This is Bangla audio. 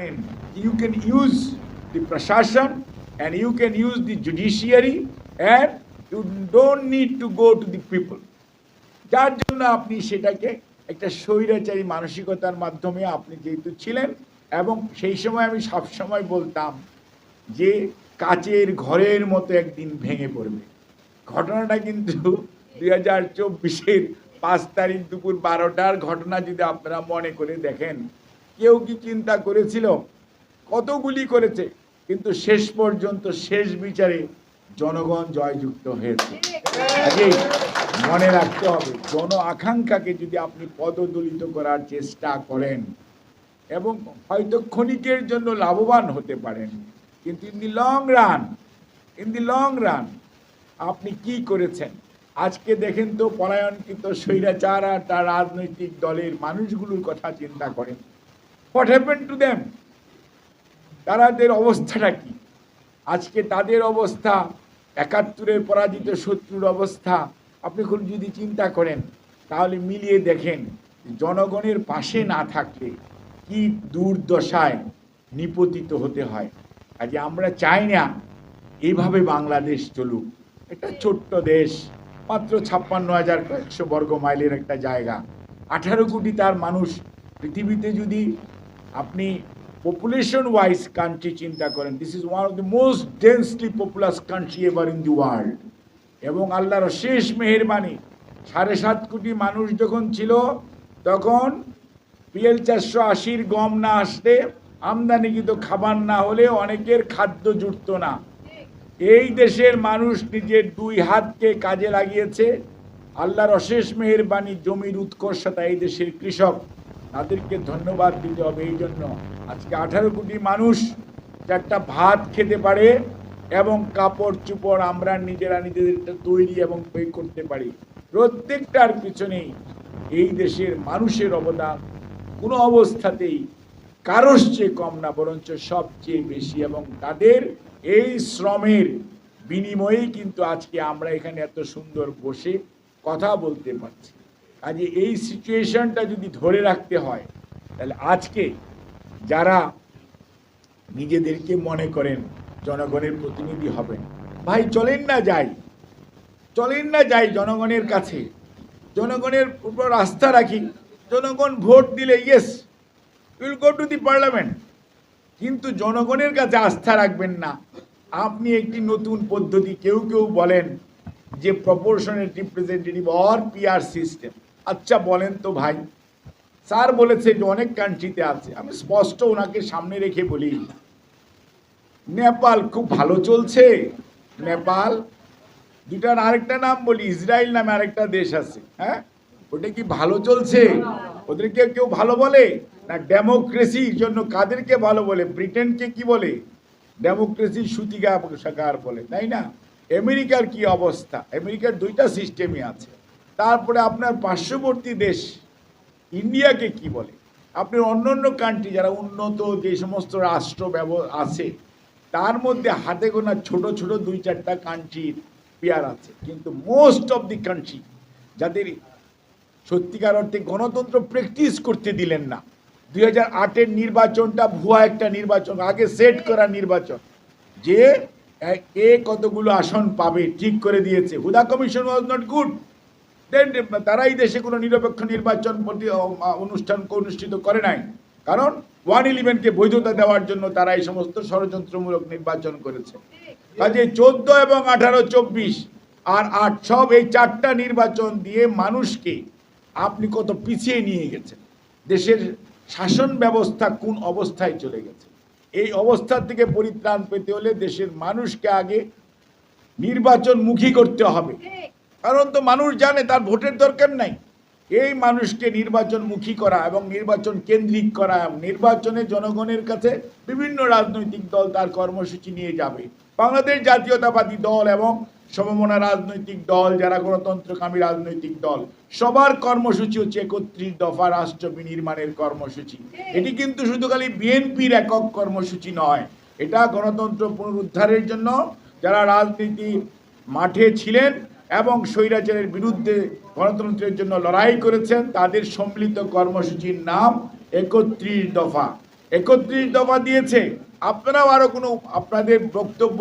জানেন ইউ ক্যান ইউজ দি প্রশাসন and you can use the judiciary and you don't need to go to the people যার জন্য আপনি সেটাকে একটা স্বৈরাচারী মানসিকতার মাধ্যমে আপনি যেহেতু ছিলেন এবং সেই সময় আমি সবসময় বলতাম যে কাচের ঘরের মতো একদিন ভেঙে পড়বে। ঘটনাটা কিন্তু দুই হাজার চব্বিশের পাঁচ তারিখ দুপুর বারোটার ঘটনা যদি আপনারা মনে করে দেখেন কেউ কি চিন্তা করেছিল? কতগুলি করেছে? কিন্তু শেষ পর্যন্ত শেষ বিচারে জনগণ জয়যুক্ত হয়েছে। কাজেই মনে রাখতে হবে, জন আকাঙ্ক্ষাকে যদি আপনি পদদলিত করার চেষ্টা করেন, এবং হয়তো ক্ষণিকের জন্য লাভবান হতে পারেন, কিন্তু in the long run, in the long run আপনি কি করেছেন? আজকে দেখেন তো পলায়নকৃত স্বৈরাচার আর তার রাজনৈতিক দলের মানুষগুলোর কথা চিন্তা করেন। হোয়াট হ্যাপেন টু দেম তাদের অবস্থাটা কি? আজকে তাদের অবস্থা, একাত্তরের পরাজিত শত্রুর অবস্থা, আপনি খুব যদি চিন্তা করেন, তাহলে মিলিয়ে দেখেন জনগণের পাশে না থাকলে কি দুর্দশায় নিপতিত হতে হয়। আজ আমরা চাই না এইভাবে বাংলাদেশ চলুক। একটা ছোট্ট দেশ, মাত্র ছাপ্পান্ন হাজার কয়েকশো বর্গ মাইলের একটা জায়গা। আঠারো কোটি তার মানুষ, পৃথিবীতে যদি আপনি পপুলেশন ওয়াইজ কান্ট্রি চিন্তা করেন this is one of the most densely populous country ever in the world এবং আল্লাহর শেষ মেহেরবানি, সাড়ে সাত কোটি মানুষ যখন ছিল, তখন পিএল চারশো আশির গম না আসলে আমদানিকৃত খাবার না হলে অনেকের খাদ্য জুটত না। এই দেশের মানুষ নিজের দুই হাতকে কাজে লাগিয়েছে। আল্লাহর অশেষ মেহেরবানি, জমির উৎকর্ষতা এই দেশের কৃষক। তাদেরকে ধন্যবাদ দিতে হবে এই জন্য। আজকে আঠারো কোটি মানুষ একটা ভাত খেতে পারে এবং কাপড় চুপড় আমরা নিজেরা নিজেদের তৈরি এবং পে করতে পারি। প্রত্যেকটার পিছনেই এই দেশের মানুষের অবদান কোনো অবস্থাতেই কারোর চেয়ে কম না, বরঞ্চ সবচেয়ে বেশি এবং তাদের এই শ্রমের বিনিময়েই কিন্তু আজকে আমরা এখানে এত সুন্দর বসে কথা বলতে পারছি। কাজে এই সিচুয়েশনটা যদি ধরে রাখতে হয়, তাহলে আজকে যারা নিজেদেরকে মনে করেন জনগণের প্রতিনিধি হবেন, ভাই চলেন না যাই, চলেন না যাই জনগণের কাছে, জনগণের উপর আস্থা রাখি, জনগণ ভোট দিলে yes will go to the parliament কিন্তু জনগণের কাছে আস্থা রাখবেন না। আপনি একটি নতুন পদ্ধতি কেউ কেউ বলেন যে proportional representative or PR system আচ্ছা বলেন তো ভাই। স্যার বলেছে যে অনেক কান্ট্রিতে আছে। আমি স্পষ্ট ওনাকে সামনে রেখে বলি, নেপাল খুব ভালো চলছে। নেপাল দুটার আরেকটা নাম বলি ইসরায়েল নামে আরেকটা দেশ আছে হ্যাঁ? ওটা কি ভালো চলছে? ওদেরকে কেউ ভালো বলে? না ডেমোক্রেসির জন্য কাদেরকে ভালো বলে? ব্রিটেনকে কি বলে? ডেমোক্রেসির সুতিকা সাকার বলে, তাই না? আমেরিকার কি অবস্থা? আমেরিকার দুইটা সিস্টেমই আছে। তারপরে আপনার পার্শ্ববর্তী দেশ, ইন্ডিয়াকে কি বলে? আপনার অন্য অন্য কান্ট্রি যারা উন্নত যে সমস্ত রাষ্ট্র ব্যব আছে, তার মধ্যে হাতে গোনা ছোট ছোট দুই চারটা কান্ট্রির পেয়ার আছে। কিন্তু মোস্ট অফ দি কান্ট্রি যাদের সত্যিকার অর্থে গণতন্ত্র প্র্যাকটিস করতে দিলেন না, দুই হাজার আটের নির্বাচনটা ভুয়া একটা নির্বাচন, আগে সেট করা নির্বাচন, যে এ- কতগুলো আসন পাবে, ঠিক করে দিয়েছে। Huda commission was not good then তারাই দেশে কোনো নিরপেক্ষ নির্বাচন অনুষ্ঠান অনুষ্ঠিত করে নাই। কারণ ওয়ান ইলেভেনকে বৈধতা দেওয়ার জন্য তারা এই সমস্ত ষড়যন্ত্রমূলক নির্বাচন করেছে। কাজে চোদ্দ এবং আঠারো চব্বিশ আর আট সব এই চারটা নির্বাচন দিয়ে মানুষকে আপনি কত পিছিয়ে নিয়ে গেছেন? দেশের শাসন ব্যবস্থা কোন অবস্থায় চলে গেছে? এই অবস্থা থেকে পরিত্রাণ পেতে হলে দেশের মানুষকে আগে নির্বাচনমুখী করতে হবে। কারণ তো মানুষ জানে, তার ভোটের দরকার নাই। এই মানুষকে নির্বাচনমুখী করা এবং নির্বাচন কেন্দ্রিক করা এবং নির্বাচনে জনগণের কাছে বিভিন্ন রাজনৈতিক দল তার কর্মসূচি নিয়ে যাবে। বাংলাদেশ জাতীয়তাবাদী দল এবং সমমনা রাজনৈতিক দল, যারা গণতন্ত্রকামী রাজনৈতিক দল, সবার কর্মসূচি হচ্ছে একত্রিশ দফা রাষ্ট্র বিনির্মাণের কর্মসূচি। এটি কিন্তু শুধু খালি বিএনপির একক কর্মসূচি নয়, এটা গণতন্ত্র পুনরুদ্ধারের জন্য যারা রাজনীতি মাঠে ছিলেন এবং স্বৈরাচারের বিরুদ্ধে গণতন্ত্রের জন্য লড়াই করেছেন, তাদের সম্মিলিত কর্মসূচির নাম একত্রিশ দফা। একত্রিশ দফা দিয়েছে। আপনারাও আরও কোনো আপনাদের বক্তব্য